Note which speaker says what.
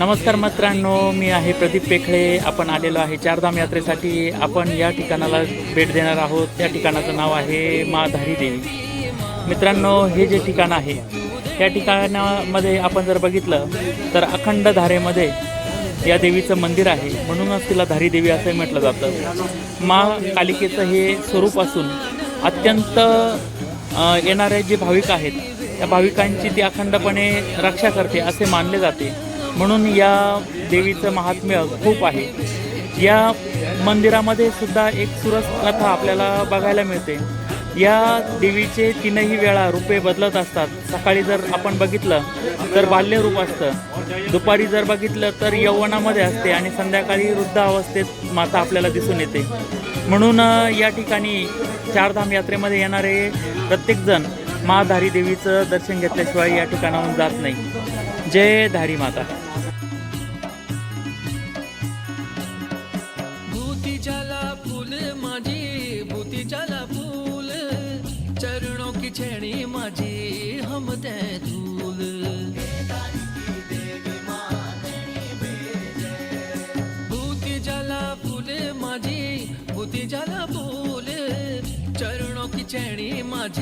Speaker 1: नमस्कार मित्रांनो मी आहे प्रदीप पेखळे. आपण आलेलो आहे चारधाम यात्रेसाठी. आपण या ठिकाणाला भेट देणार आहोत. त्या ठिकाणाचं नाव आहे मा धारी देवी. मित्रांनो हे जे ठिकाण आहे त्या ठिकाणामध्ये आपण जर बघितलं तर अखंड धारेमध्ये या देवीचं मंदिर आहे. म्हणूनच तिला धारी देवी असंही म्हटलं जातं. मा कालिकेचं हे स्वरूप असून अत्यंत येणारे जे भाविक आहेत त्या भाविकांची ती अखंडपणे रक्षा करते असे मानले जाते. म्हणून या देवीचं महात्म्य खूप आहे. या मंदिरामध्ये सुद्धा एक सुरस कथा आपल्याला बघायला मिळते. या देवीचे तीनही वेळा रूपे बदलत असतात. सकाळी जर आपण बघितलं तर बाल्य रूप असतं. दुपारी जर बघितलं तर यौवनामध्ये असते आणि संध्याकाळी वृद्ध अवस्थेत माता आपल्याला दिसून येते. म्हणून या ठिकाणी चारधाम यात्रेमध्ये येणारे प्रत्येकजण महाधारी देवीचं दर्शन घेतल्याशिवाय या ठिकाणाहून जात नाही. जय धारी माता।
Speaker 2: छेणी भूति जला फूल चरणों की छेणी माजी